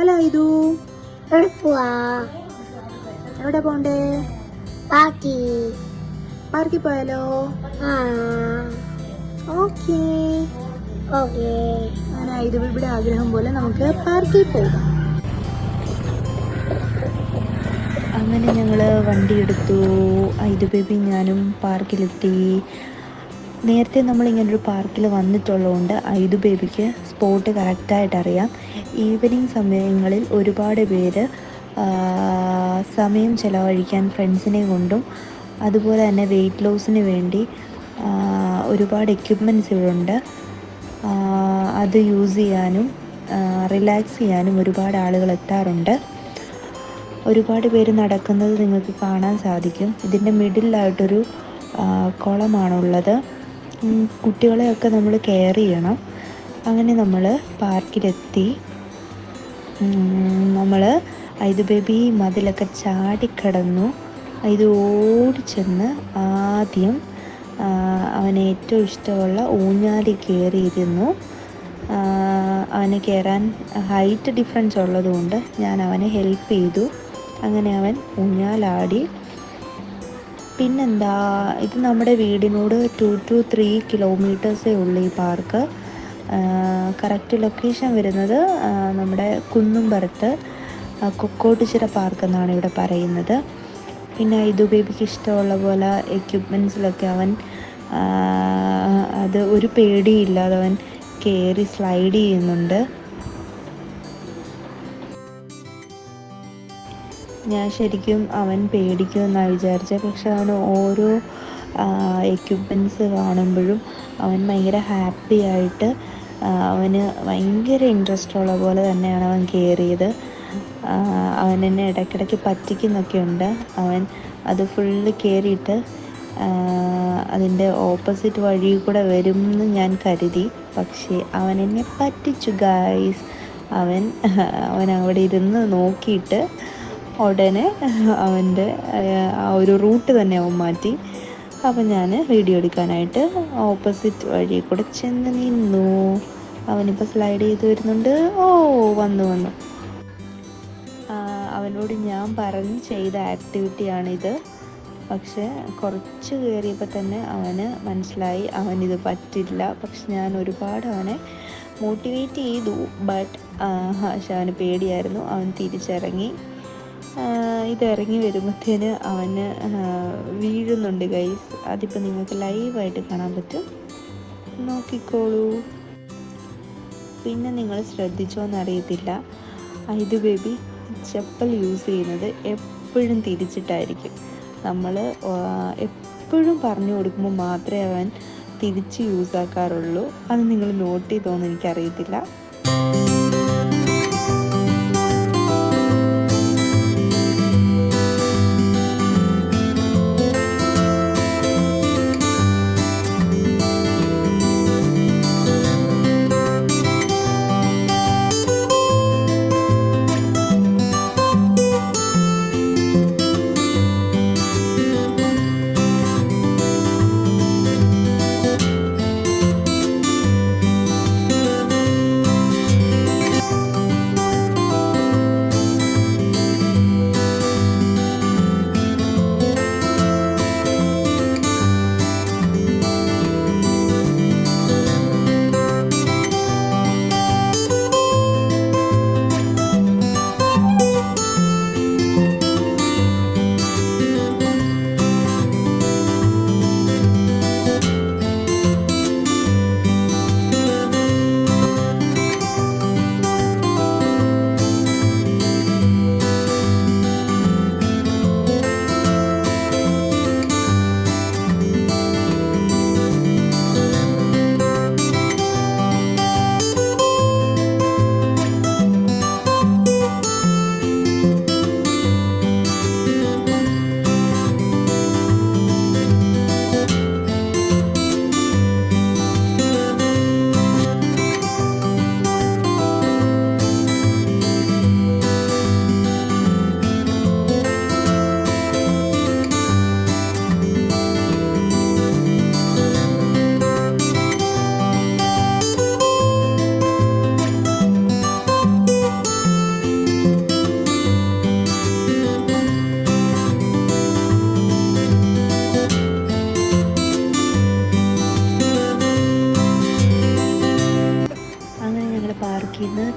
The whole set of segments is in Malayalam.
ഹലോ ഇതു എവിടെ പോണ്ടേ? പാർക്കി. പാർക്കി പോയാലോ? ഓക്കെ. ഓക്കേ. അങ്ങനെ ഇവിടെ ആഗ്രഹം പോലെ നമുക്ക് പാർക്കിൽ പോകാം. അങ്ങനെ ഞങ്ങൾ വണ്ടി എടുത്തു. ഐദു ബേബി ഞാനും പാർക്കിലെത്തി. നേരത്തെ നമ്മൾ ഇങ്ങനൊരു പാർക്കിൽ വന്നിട്ടുള്ളതുകൊണ്ട് ഐതു ബേബിക്ക് സ്പോട്ട് കറക്റ്റായിട്ട് അറിയാം ഈവനിങ് സമയങ്ങളിൽ ഒരുപാട് പേര് സമയം ചിലവഴിക്കാൻ ഫ്രണ്ട്സിനെ കൊണ്ടും അതുപോലെ തന്നെ വെയിറ്റ് ലോസിന് വേണ്ടി ഒരുപാട് എക്യുപ്മെന്റ്സ് ഇവിടെ ഉണ്ട് അത് യൂസ് ചെയ്യാനും റിലാക്സ് ചെയ്യാനും ഒരുപാട് ആളുകൾ എത്താറുണ്ട്. ഒരുപാട് പേര് നടക്കുന്നത് നിങ്ങൾക്ക് കാണാൻ സാധിക്കും. ഇതിന്റെ മിഡിലായിട്ടൊരു കുളമാണുള്ളത്. കുട്ടികളെയൊക്കെ നമ്മൾ കെയർ ചെയ്യണം. അങ്ങനെ നമ്മൾ പാർക്കിലെത്തി നമ്മൾ ഐതു ബേബി മതിലൊക്കെ ചാടിക്കടന്നു. ഇത് ഓടിച്ചെന്ന് ആദ്യം ആ, അവന് ഏറ്റവും ഇഷ്ടമുള്ള ഊഞ്ഞാലി കയറിയിരുന്നു. അവന് കയറാൻ ഹൈറ്റ് ഡിഫറൻസ് ഉള്ളതുകൊണ്ട് ഞാൻ അവനെ ഹെൽപ്പ് ചെയ്തു. അങ്ങനെ അവൻ ഊഞ്ഞാലാടി. പിന്നെന്താ ഇത് നമ്മുടെ വീടിനോട് ടു ടു ത്രീ കിലോമീറ്റേഴ്സേ ഉള്ളൂ ഈ പാർക്ക് കറക്റ്റ് ലൊക്കേഷൻ വരുന്നത് നമ്മുടെ കുന്നുംപുറത്ത് കൊക്കോട്ടുചിറ പാർക്ക് എന്നാണ് ഇവിടെ പറയുന്നത്. പിന്നെ ഇതു ബേബിക്ക് ഇഷ്ടമുള്ള പോലെ എക്യുപ്മെൻസിലൊക്കെ അവൻ അത് ഒരു പേടിയില്ലാതെ അവൻ കയറി സ്ലൈഡ് ചെയ്യുന്നുണ്ട്. ഞാൻ ശരിക്കും അവൻ പേടിക്കുമെന്നാണ് വിചാരിച്ചത് പക്ഷെ അവൻ ഓരോ എക്യുപ്മെന്റ്സ് കാണുമ്പോഴും അവൻ ഭയങ്കര ഹാപ്പി ആയിട്ട് അവന് ഭയങ്കര ഇൻട്രസ്റ്റ് ഉള്ള പോലെ തന്നെയാണ് അവൻ കയറിയത് അവൻ എന്നെ ഇടയ്ക്കിടയ്ക്ക് പറ്റിക്കുന്നൊക്കെ ഉണ്ട് അവൻ അത് ഫുള്ള് കയറിയിട്ട് അതിന്റെ ഓപ്പോസിറ്റ് വഴി കൂടെ വരും എന്ന് ഞാൻ കരുതി. പക്ഷേ അവൻ എന്നെ പറ്റിച്ചു ഗായ്സ് അവൻ അവൻ അവിടെ ഇരുന്ന് നോക്കിയിട്ട് ഉടനെ അവന്റെ ആ ഒരു റൂട്ട് തന്നെ അവൻ മാറ്റി. അപ്പം ഞാൻ വീഡിയോ എടുക്കാനായിട്ട് ഓപ്പോസിറ്റ് വഴി കൂടെ ചെന്ന് നിന്നു. അവനിപ്പോൾ സ്ലൈഡ് ചെയ്ത് വരുന്നുണ്ട്. ഓ വന്നു വന്നു. അവനോട് ഞാൻ പറഞ്ഞ് ചെയ്ത ആക്ടിവിറ്റിയാണിത് പക്ഷേ കുറച്ച് കയറിയപ്പോൾ തന്നെ അവന് മനസ്സിലായി അവനിത് പറ്റില്ല. പക്ഷെ ഞാൻ ഒരുപാട് അവനെ മോട്ടിവേറ്റ് ചെയ്തു. ബട്ട് പക്ഷെ അവന് പേടിയായിരുന്നു. അവൻ തിരിച്ചിറങ്ങി. ഇത് ഇറങ്ങി വരുമ്പോഴത്തേന് അവന് വീഴുന്നുണ്ട് ഗൈസ് അതിപ്പോൾ നിങ്ങൾക്ക് ലൈവായിട്ട് കാണാൻ പറ്റും. നോക്കിക്കോളൂ. പിന്നെ നിങ്ങൾ ശ്രദ്ധിച്ചോന്നറിയത്തില്ല ഇത് ബേബി ചപ്പൽ യൂസ് ചെയ്യുന്നത് എപ്പോഴും തിരിച്ചിട്ടായിരിക്കും. നമ്മൾ എപ്പോഴും പറഞ്ഞു കൊടുക്കുമ്പോൾ മാത്രമേ അവൻ തിരിച്ച് യൂസ് ആക്കാറുള്ളൂ. അത് നിങ്ങൾ നോട്ട് ചെയ്തോന്ന് എനിക്കറിയത്തില്ല.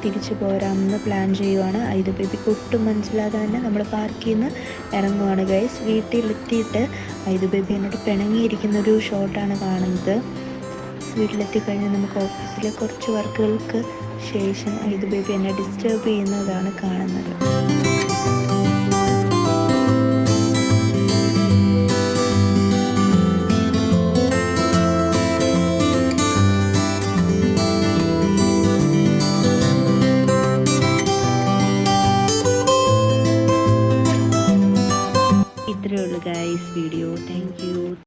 തിരിച്ചു പോരാമെന്ന് പ്ലാൻ ചെയ്യുവാണ്. ഐതു ബേബിക്ക് ഒട്ടും മനസ്സിലാതെ തന്നെ നമ്മൾ പാർക്കിൽ നിന്ന് ഇറങ്ങുവാണ് ഗൈസ് വീട്ടിലെത്തിയിട്ട് ഇത് ബേബി എന്നോട് പിണങ്ങിയിരിക്കുന്ന ഒരു ഷോട്ടാണ് കാണുന്നത്. വീട്ടിലെത്തി കഴിഞ്ഞ് നമുക്ക് ഓഫീസിലെ കുറച്ച് വർക്കുകൾക്ക് ശേഷം ഇത് ബേബി എന്നെ ഡിസ്റ്റർബ് ചെയ്യുന്നതാണ് കാണുന്നത്.